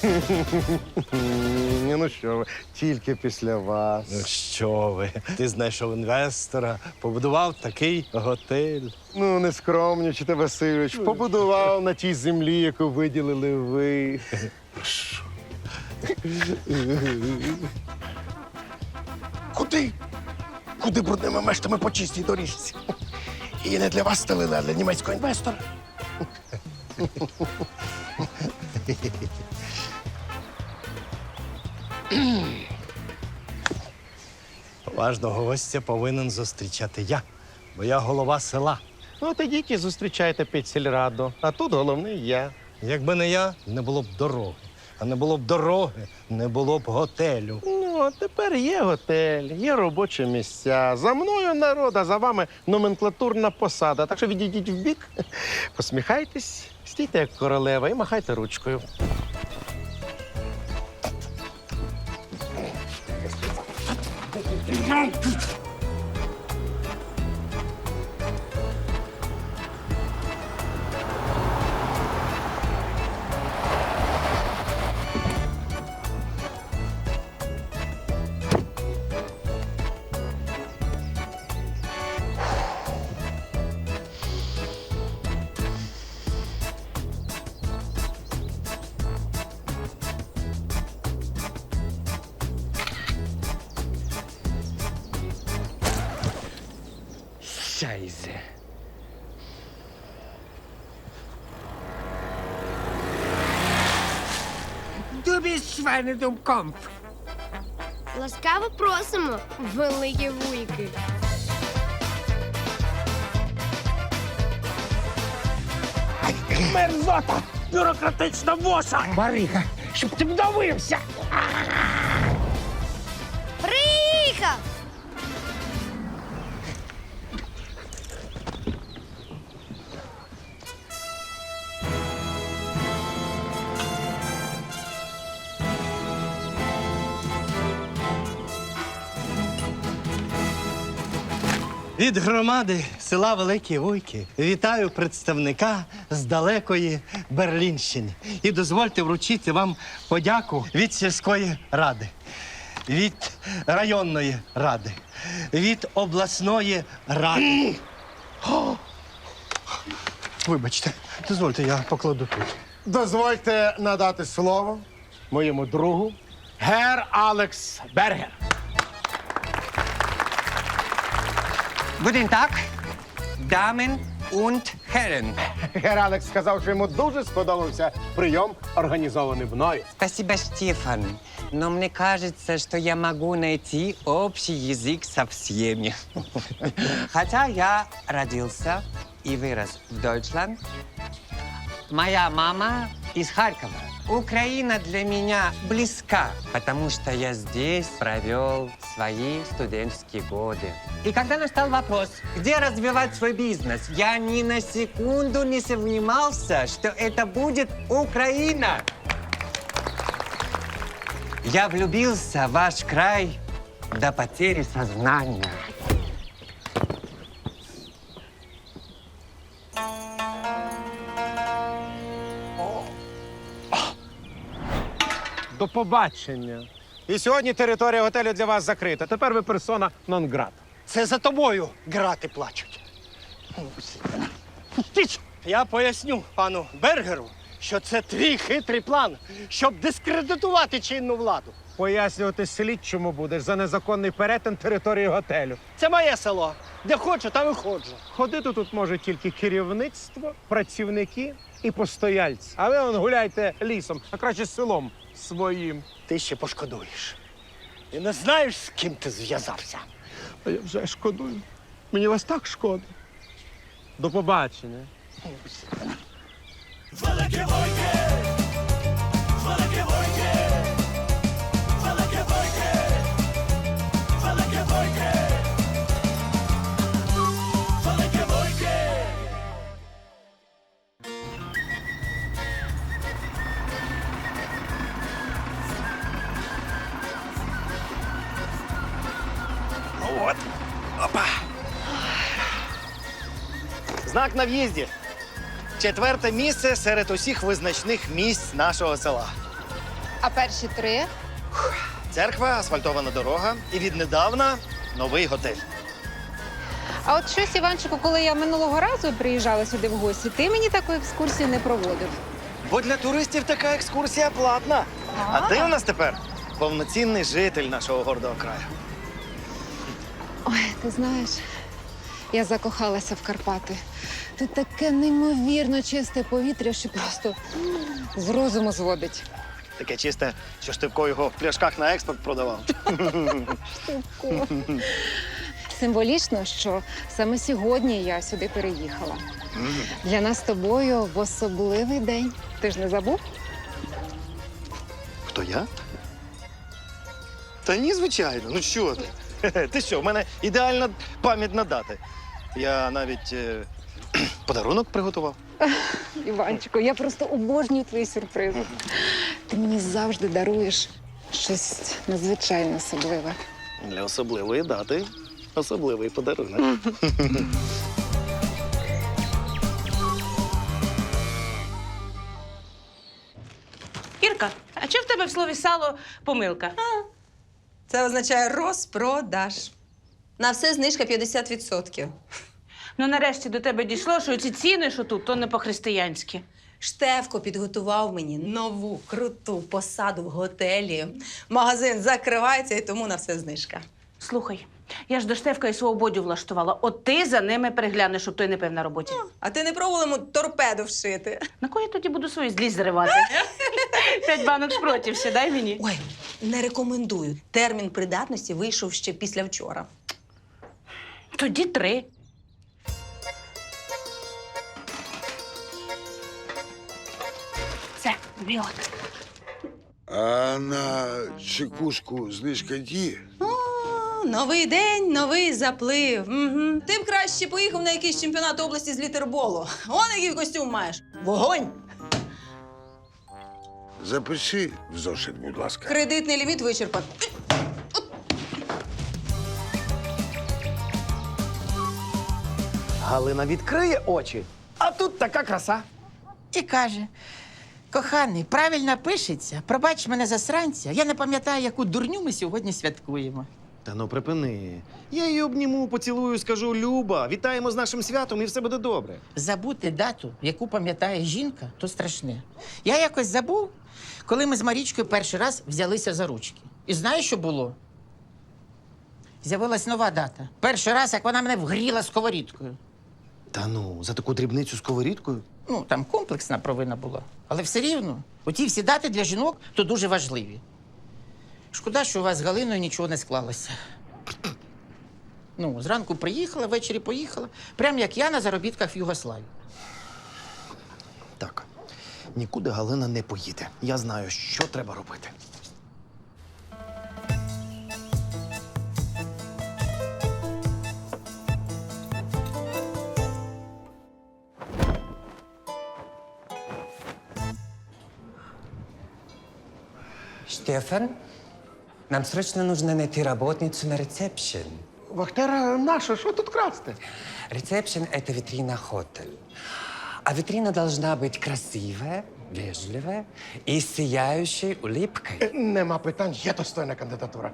Ні, ну що ви, тільки після вас. Ну що ви? Ти знайшов інвестора, побудував такий готель. Ну, не скромнічте, Васильович. Побудував на тій землі, яку виділили ви. Куди? Куди брудними мештами по чистій доріжці? І не для вас стелили, а для німецького інвестора. Поважного гостя повинен зустрічати я, бо я голова села. Ну, тоді ідіть і зустрічайте під сільраду. А тут головний я. Якби не я, не було б дороги. А не було б дороги, не було б готелю. Ну, а тепер є готель, є робочі місця. За мною народ, а за вами номенклатурна посада. Так що відійдіть в бік, посміхайтесь, стійте як королева і махайте ручкою. Mountain. Schweinedummkopf. Ласкаво просимо, великі вуйки. Мерзота! Бюрократична воша! Барига, щоб ти вдавився! Приїхав! Від громади села Великі Вуйки вітаю представника з далекої Берлінщини. І дозвольте вручити вам подяку від сільської ради, від районної ради, від обласної ради. Вибачте, дозвольте, я покладу тут. Дозвольте надати слово моєму другу Гер Алекс Бергер. Guten Tag, Damen und Herren. Гер Алекс сказав, що йому дуже сподобався прийом, організований мною. Спасибо, Стефан. Но мне кажется, что я могу найти общий язык со всеми. Хотя я родился и вырос в Deutschland. Моя мама из Харькова. Украина для меня близка, потому что я здесь провел свои студенческие годы. И когда настал вопрос, где развивать свой бизнес, я ни на секунду не сомневался, что это будет Украина. Я влюбился в ваш край до потери сознания. До побачення. І сьогодні територія готелю для вас закрита. Тепер ви персона нон-грата. Це за тобою грати плачуть. Пустіть! Я поясню пану Бергеру, що це твій хитрий план, щоб дискредитувати чинну владу. Пояснювати слідчому будеш за незаконний перетин території готелю. Це моє село. Де хочу, там і ходжу. Ходити тут може тільки керівництво, працівники і постояльці. А ви он гуляйте лісом, а краще селом своїм. Ти ще пошкодуєш. І не знаєш, з ким ти зв'язався. А я вже шкодую. Мені вас так шкода. До побачення. Знак на в'їзді. Четверте місце серед усіх визначних місць нашого села. А перші три Церква, асфальтована дорога і віднедавна новий готель. А от щось, Іванчику, коли я минулого разу приїжджала сюди в гості, ти мені таку екскурсію не проводив. Бо для туристів така екскурсія платна. А ти у нас тепер повноцінний житель нашого гордого краю. Ой, ти знаєш, я закохалася в Карпати. Тут таке неймовірно чисте повітря, що просто з розуму зводить. Таке чисте, що Штивко його в пляшках на експорт продавав. Символічно, що саме сьогодні я сюди переїхала. Для нас з тобою в особливий день. Ти ж не забув? Хто я? Та ні, звичайно. Ну що ти? Ти що, в мене ідеальна пам'ять на дати. Я навіть е, подарунок приготував. Іванчику, я просто обожнюю твої сюрпризи. Ти мені завжди даруєш щось надзвичайно особливе. Для особливої дати особливий подарунок. Ірка, а чи в тебе в слові сало помилка? Це означає розпродаж. На все знижка 50%. Ну, нарешті до тебе дійшло, що ці ціни, що тут, то не по-християнськи. Штефко підготував мені нову круту посаду в готелі. Магазин закривається і тому на все знижка. Слухай, я ж до Штефка і свого бодю влаштувала. От ти за ними приглянеш, щоб той не пив на роботі. А ти не пробувала йому торпеду вшити? На кого я тоді буду свої злість зривати? П'ять банок шпротів ще дай мені. Ой, не рекомендую. Термін придатності вийшов ще після вчора. Тоді три. Все, біот. А на чекушку знижка діє? О, новий день, новий заплив. Угу. Ти б краще поїхав на якийсь чемпіонат області з літерболу. Он який костюм маєш. Вогонь! Запиши в зошит, будь ласка. Кредитний ліміт вичерпан. Галина відкриє очі, а тут така краса. І каже: коханий, правильно пишеться. Пробач мене засранця. Я не пам'ятаю, яку дурню ми сьогодні святкуємо. Та ну припини. Я її обніму, поцілую, скажу Люба, вітаємо з нашим святом і все буде добре. Забути дату, яку пам'ятає жінка, то страшне. Я якось забув, коли ми з Марічкою перший раз взялися за ручки. І знаєш, що було? З'явилась нова дата. Перший раз, як вона мене вгріла сковорідкою. Та ну, за таку дрібницю сковорідкою. Ну, там комплексна провина була. Але все рівно, оті всі дати для жінок то дуже важливі. Шкода, що у вас з Галиною нічого не склалося. Ну, зранку приїхала, ввечері поїхала, прям як я на заробітках в Югославії. Так, нікуди Галина не поїде. Я знаю, що треба робити. Штефан, нам срочно нужно найти работницу на ресепшн. Вахтера наша, що тут красти? Ресепшн — это витрина хотель. А витрина должна быть красивая, вежливая и сияющей улыбкой. Нема питань, є достойна кандидатура.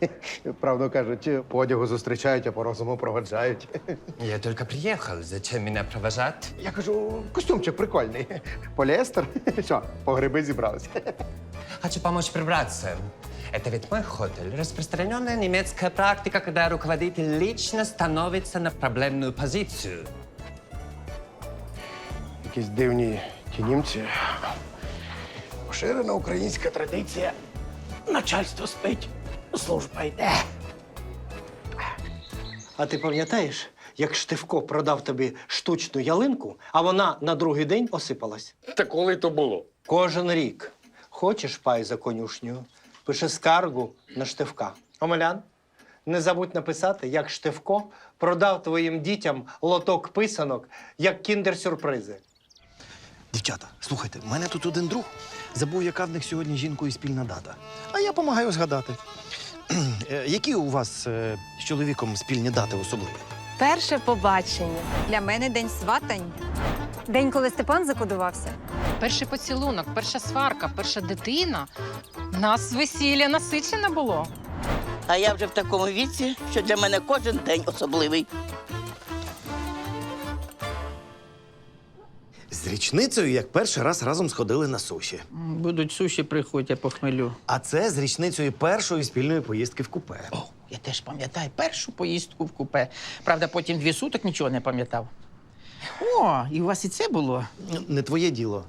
Правду кажуть, по одягу зустрічають, а по розуму проведжають. Я только приехал. Зачем меня провожать? Я кажу, костюмчик прикольний. Поліестер. Що, по гриби зібралися? Хочу помочь прибраться. Это ведь мой хотель. Распространенная немецкая практика, когда руководитель лично становится на проблемную позицию. Якісь дивні ті німці. Поширена українська традиція. Начальство спить, служба йде. А ти пам'ятаєш, як Штивко продав тобі штучну ялинку, а вона на другий день осипалась? Та коли то було? Кожен рік. Хочеш пай за конюшню, пиши скаргу на Штивка. Омелян, не забудь написати, як Штивко продав твоїм дітям лоток писанок як кіндер-сюрпризи. Дівчата, слухайте, в мене тут один друг забув, яка в них сьогодні жінкою спільна дата. А я допомагаю згадати. Е, Які у вас е, з чоловіком спільні дати особливі? Перше побачення. Для мене день сватань. День, коли Степан закодувався. Перший поцілунок, перша сварка, перша дитина. Нас весілля насичене було. А я вже в такому віці, що для мене кожен день особливий. З річницею, як перший раз разом сходили на суші. Будуть суші, приходь, я похмелю. А це з річницею першої спільної поїздки в купе. О, я теж пам'ятаю першу поїздку в купе. Правда, потім дві суток нічого не пам'ятав. О, і у вас і це було? Не твоє діло.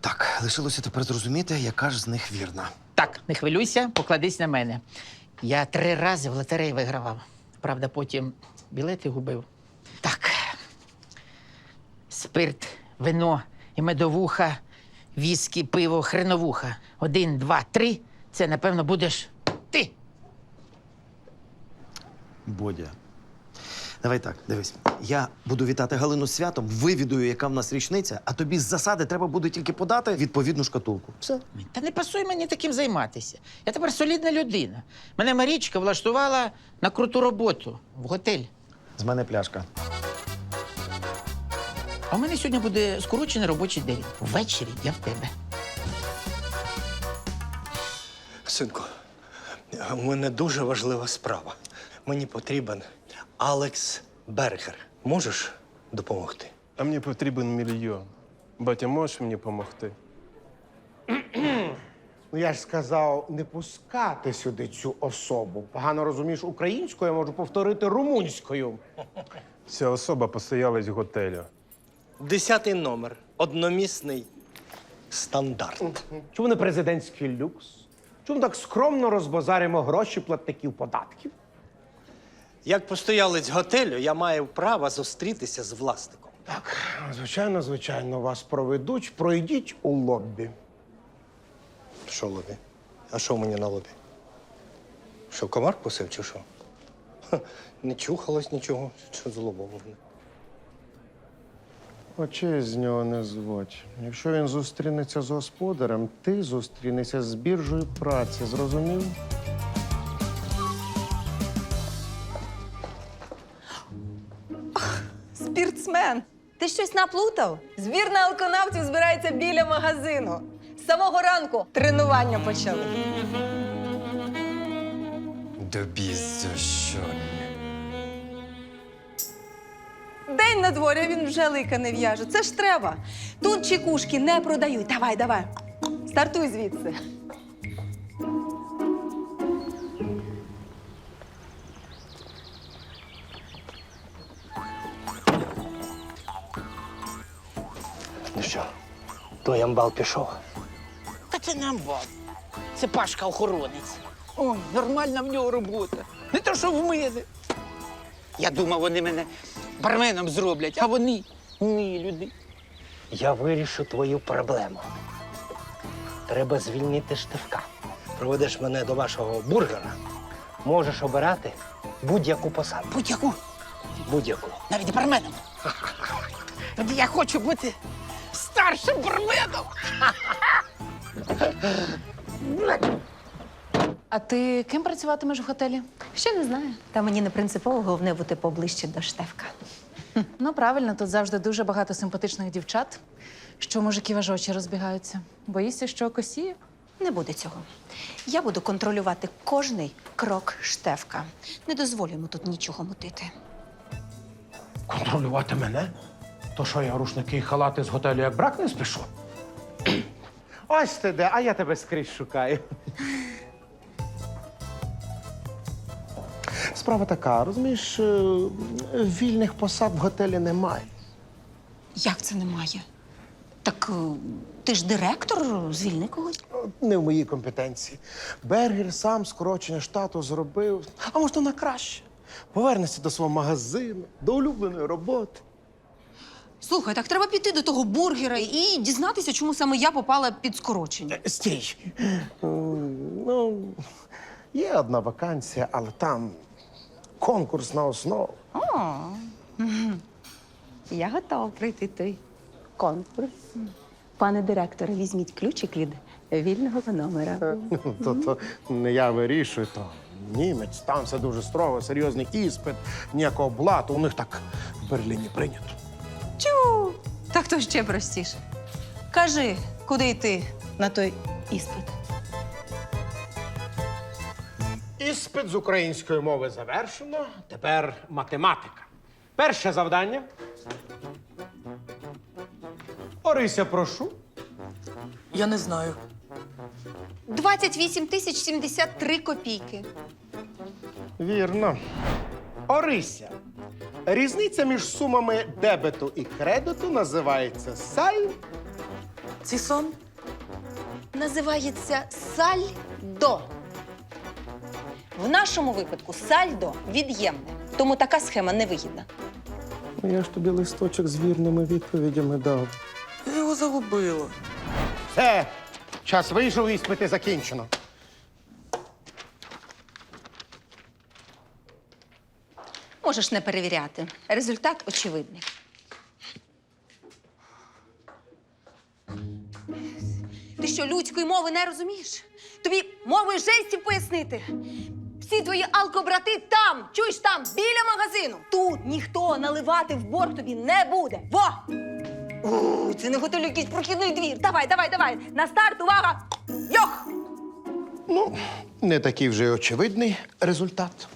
Так, лишилося тепер зрозуміти, яка ж з них вірна. Так, не хвилюйся, покладись на мене. Я три рази в лотереї вигравав. Правда, потім білети губив. Так. Спирт, вино і медовуха, віскі, пиво, хреновуха. Один, два, три. Це, напевно, будеш ти. Бодя. Давай так, дивись. Я буду вітати Галину з святом, вивідую, яка в нас річниця, а тобі з засади треба буде тільки подати відповідну шкатулку. Все. Та не пасуй мені таким займатися. Я тепер солідна людина. Мене Марічка влаштувала на круту роботу в готель. З мене пляшка. А у мене сьогодні буде скорочений робочий день. Ввечері я в тебе. Синку, у мене дуже важлива справа. Мені потрібен Алекс Бергер. Можеш допомогти? А мені потрібен мільйон. Батя, можеш мені допомогти? Ну я ж сказав не пускати сюди цю особу. Погано розумієш українською, я можу повторити румунською. Ця особа постоялась в готелю. Десятий номер. Одномісний стандарт. Чому не президентський люкс? Чому так скромно розбазаримо гроші платників податків? Як постоялець готелю, я маю право зустрітися з власником. Так, звичайно, звичайно, вас проведуть. Пройдіть у лоббі. Що лобі? А що в мені на лобі? Що, комар кусив чи що? Ха, Не чухалось нічого. Що з лобом? мене? Очей з нього не зводь. Якщо він зустрінеться з господарем, ти зустрінешся з біржею праці, зрозумів? Спіртсмен! Ти щось наплутав? Збірна алконавтів збирається біля магазину. З самого ранку тренування почали. Добі за що? День на дворі, а він вже лика не в'яже. Це ж треба. Тут чекушки не продають. Давай, давай. Стартуй звідси. Ну що, той амбал пішов. Та це не амбал. Це Пашка охоронець. О, нормальна в нього робота. Не то, що в мене. Я думав, вони мене барменом зроблять, а вони ні, люди. Я вирішу твою проблему. Треба звільнити штивка. Проведеш мене до вашого бургера. Можеш обирати будь-яку посаду. Будь-яку, Будь-яку. навіть барменом. От Я хочу бути старшим барменом. А ти ким працюватимеш в готелі? Ще не знаю. Та мені не принципово, головне бути поближче до штевка. Ну, правильно, тут завжди дуже багато симпатичних дівчат, що мужиків аж очі розбігаються. Боїшся, що косіє? Не буде цього. Я буду контролювати кожний крок штевка. Не дозволю йому тут нічого мутити. Контролювати мене? То що я рушники і халати з готелю як брак не спішу? Ось ти де, а я тебе скрізь шукаю. Справа така, розумієш, е, вільних посад в готелі немає. Як це немає? Так е, ти ж директор, звільни когось. Не в моїй компетенції. Бергер сам скорочення штату зробив. А може, на краще. Повернеться до свого магазину, до улюбленої роботи. Слухай, так треба піти до того бургера і дізнатися, чому саме я попала під скорочення. Е, Стій. Ну, є одна вакансія, але там конкурс на основу. Я готова пройти той конкурс. Пане директоре, візьміть ключик від вільного номера. То, то не я вирішую, то німець, там все дуже строго, серйозний іспит, ніякого блату. У них так в Берліні прийнято. Чу! Так то ще простіше. Кажи, куди йти на той іспит. Іспит з української мови завершено. Тепер математика. Перше завдання. Орися, прошу. Я не знаю. 28 тисяч 73 копійки. Вірно. Орися. Різниця між сумами дебету і кредиту називається саль. Цісон? Називається сальдо. В нашому випадку сальдо від'ємне, тому така схема невигідна. Ну, я ж тобі листочок з вірними відповідями дав. Я його загубила. Все, час вийшов, іспити закінчено. Можеш не перевіряти. Результат очевидний. Ти що, людської мови не розумієш? Тобі мовою жестів пояснити. Всі твої алкобрати там, чуєш там, біля магазину. Тут ніхто наливати в борг тобі не буде. Во! У, це не готель якийсь прохідний двір. Давай, давай, давай. На старт, увага! Йох! Ну, не такий вже й очевидний результат.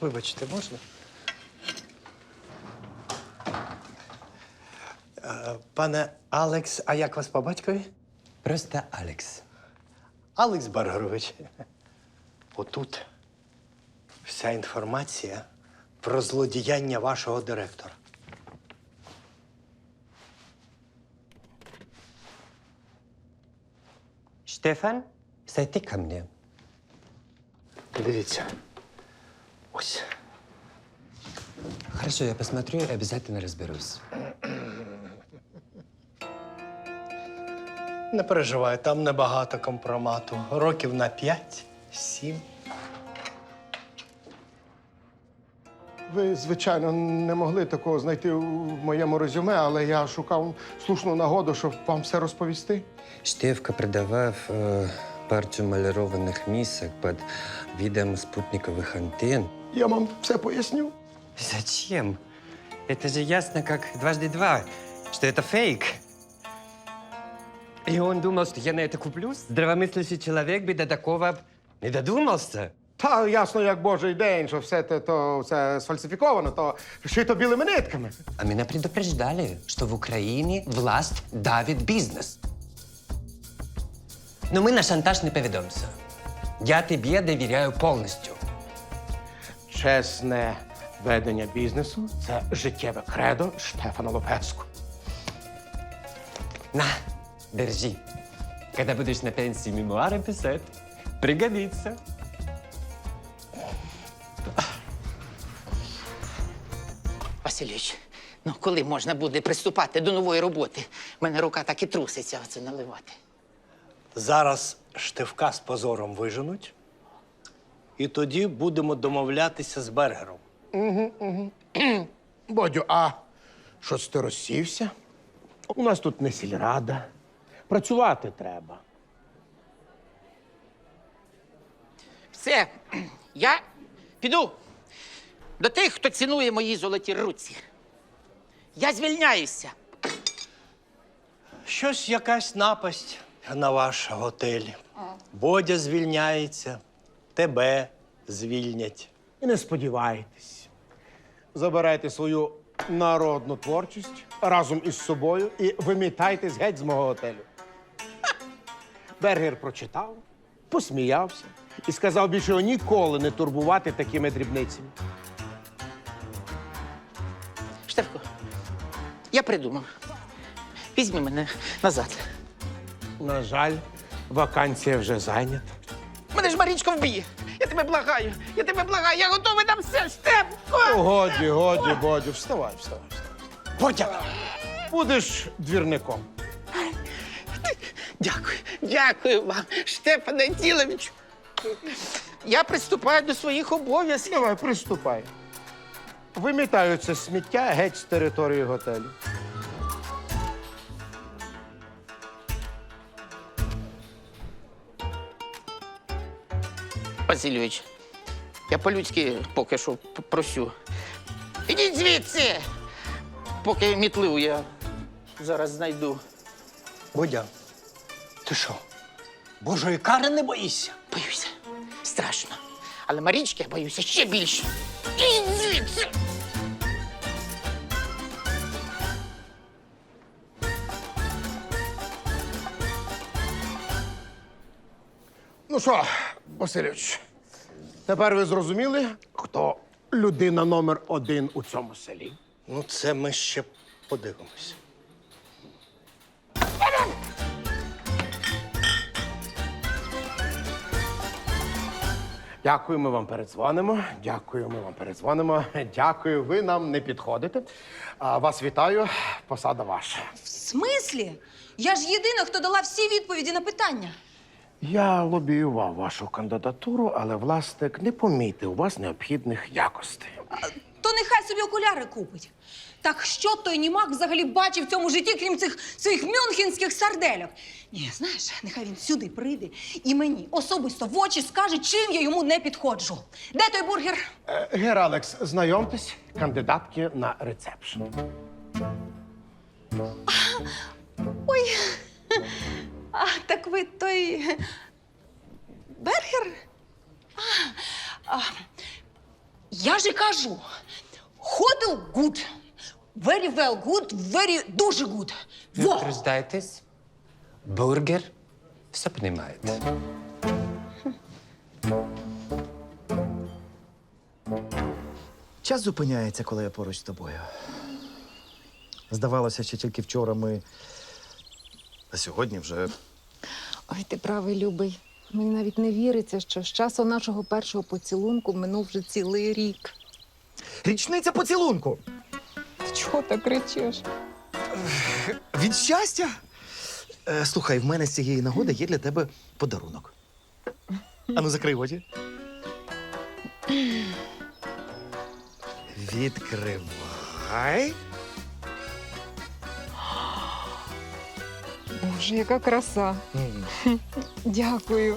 Вибачте, можна? Е, Пане Алекс, а як вас по батькові? Просто Алекс. Алекс Баргарович. Отут вся інформація про злодіяння вашого директора. Штефан, зайди ко мне. Дивіться. Ось. Хорошо, я посмотрю и обязательно разберусь. Не переживай, там небагато компромату. Років на 5-7. Ви, звичайно, не могли такого знайти в моєму резюме, але я шукав слушну нагоду, щоб вам все розповісти. Штефка продавав э, партию малированных мисок под видом спутниковых антенн. Я вам все поясню. Зачем? Это же ясно, как дважды два, что это фейк. И он думал, что я на это куплюсь? Здравомыслящий человек бы до такого не додумался. Та ясно, як божий день, що все те то це сфальсифіковано, то шито білими нитками. А меня предупреждали, что в Украине власть давит бизнес. Но мы на шантаж не поведемся. Я тебе доверяю полностью. Чесне ведення бізнесу це життєве кредо Штефана Лопеску. На, держи. Когда будешь на пенсии мемуары писать, пригодится. Васильович, ну коли можна буде приступати до нової роботи? У мене рука так і труситься оце наливати. Зараз штивка з позором виженуть, і тоді будемо домовлятися з Бергером. Бодю, а щось ти розсівся? У нас тут не сільрада. Працювати треба. Все, я піду до тих, хто цінує мої золоті руці. Я звільняюся. Щось якась напасть на ваш готель. Бодя звільняється, тебе звільнять. І не сподівайтесь. Забирайте свою народну творчість разом із собою і вимітайтесь геть з мого готелю. Бергер прочитав, посміявся і сказав більше його ніколи не турбувати такими дрібницями. Штефко, я придумав. Візьми мене назад. На жаль, вакансія вже зайнята. Мене ж Марічка вб'є. Я тебе благаю, я тебе благаю, я готовий на все, Штефко! Годі, годі, Бодю, вставай, вставай, вставай. Бодя! Будеш двірником. Дякую, дякую вам, Штефане Діловичу. Я приступаю до своїх обов'язків. Давай, приступай. Вимітаю це сміття геть з території готелю. Васильович, я по-людськи поки що просю. Ідіть звідси! Поки мітливу я зараз знайду. Бодя, ти що? Божої кари не боїшся? Боюся. Страшно. Але Марічки я боюся ще більше. Ідіть звідси! Ну що, Васильович, тепер ви зрозуміли, хто людина номер один у цьому селі? Ну, це ми ще подивимось. Дякую, ми вам передзвонимо. Дякую, ми вам передзвонимо. Дякую, ви нам не підходите. А, вас вітаю, посада ваша. В смислі? Я ж єдина, хто дала всі відповіді на питання. Я лобіював вашу кандидатуру, але власник не помітив у вас необхідних якостей. То нехай собі окуляри купить. Так що той німак взагалі бачив в цьому житті, крім цих своїх мюнхенських сардельок? Ні, знаєш, нехай він сюди прийде і мені особисто в очі скаже, чим я йому не підходжу. Де той бургер? Е, Гер Алекс, знайомтесь, кандидатки на рецепшн. Ой. А, так ви той. Бергер? А, а, я же кажу. Хотел good. Very well good, very дуже good. Не Во! утруждайтесь. Бургер все понимает. Час зупиняється, коли я поруч з тобою. Здавалося, що тільки вчора ми. А сьогодні вже. Ой, ти правий, любий. Мені навіть не віриться, що з часу нашого першого поцілунку минув вже цілий рік. Річниця поцілунку! Ти чого так кричиш? Від щастя! Е, слухай, в мене з цієї нагоди є для тебе подарунок. Ану, закрий очі. Відкривай. Боже, яка краса. Дякую.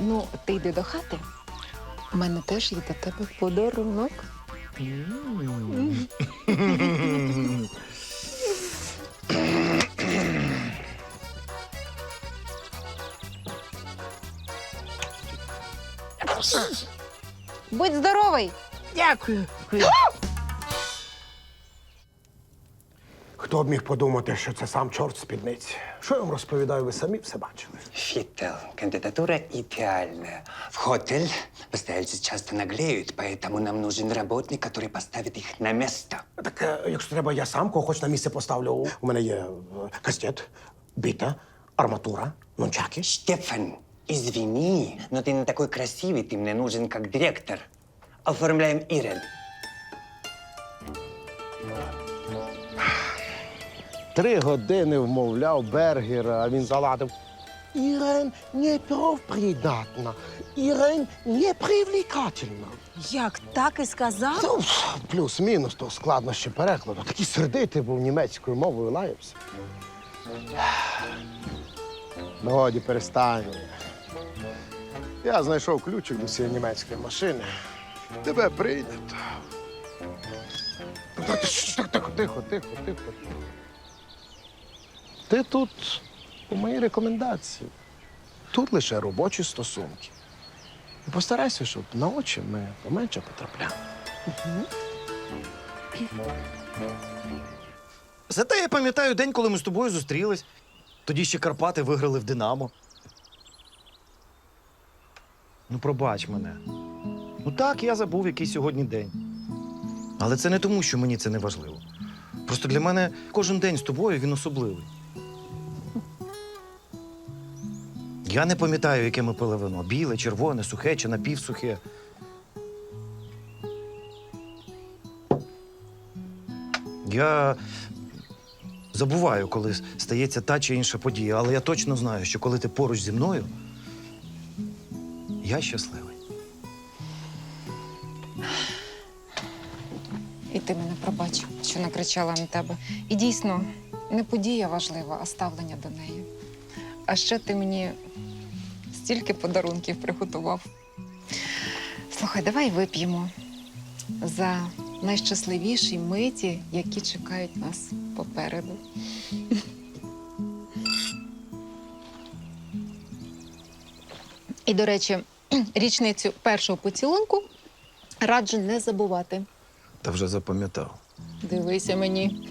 Ну, ти йди до хати. У мене теж є до тебе подарунок. Будь здоровий! Дякую. Хто б міг подумати, що це сам чорт з спідниці? Що я вам розповідаю, ви самі все бачили. Фител. Кандидатура идеальная. В хотель постояльцы часто наглеют, поэтому нам нужен работник, который поставит их на место. Так, е, якщо треба, я сам кого хоч на місце поставлю. У мене є е, кастет, біта, арматура, нунчаки. Штефан, извини, но ты не такой красивый, ты мне нужен как директор. Оформляем Ирен. Три години вмовляв Бергера, а він заладив. Ірен не профпридатна, Ірен не привлекательна. Як так і сказав? Ну, плюс-мінус, то складнощі перекладу. Такий сердитий був німецькою мовою лаявся. Ну, годі, перестань. Я знайшов ключик до цієї німецької машини. Тебе прийнято. Тихо, тихо, тихо, тихо. Ти тут у моїй рекомендації. Тут лише робочі стосунки. І постарайся, щоб на очі ми поменше потрапляли. Зате я пам'ятаю день, коли ми з тобою зустрілись. Тоді ще Карпати виграли в Динамо. Ну, пробач мене. Ну так, я забув, який сьогодні день. Але це не тому, що мені це не важливо. Просто для мене кожен день з тобою він особливий. Я не пам'ятаю, яке ми пили вино: біле, червоне, сухе чи напівсухе. Я забуваю, коли стається та чи інша подія, але я точно знаю, що коли ти поруч зі мною, я щасливий. І ти мене пробач, що накричала на тебе. І дійсно, не подія важлива, а ставлення до неї. А ще ти мені стільки подарунків приготував. Слухай, давай вип'ємо за найщасливіші миті, які чекають нас попереду. І, до речі, річницю першого поцілунку раджу не забувати. Та вже запам'ятав. Дивися мені.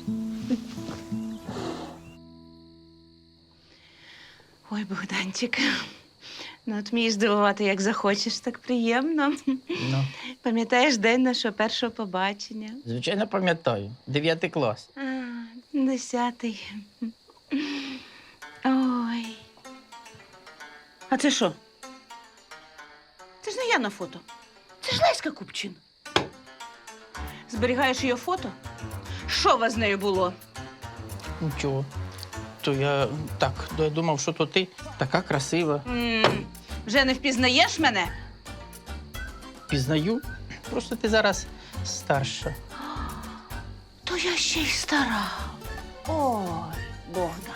Ой, Богданчик. Ну, от вмієш здивувати, як захочеш, так приємно. Ну, Пам'ятаєш день нашого першого побачення? звичайно, пам'ятаю. Дев'ятий клас. А, десятий. Ой. А це що? Це ж не я на фото. Це ж Леська Купчин. Зберігаєш її фото? Що у вас з нею було? Нічого. То я так, то я думав, що то ти така красива. м вже не впізнаєш мене? Пізнаю. Просто ти зараз старша. То я ще й стара. Ой, Богдан.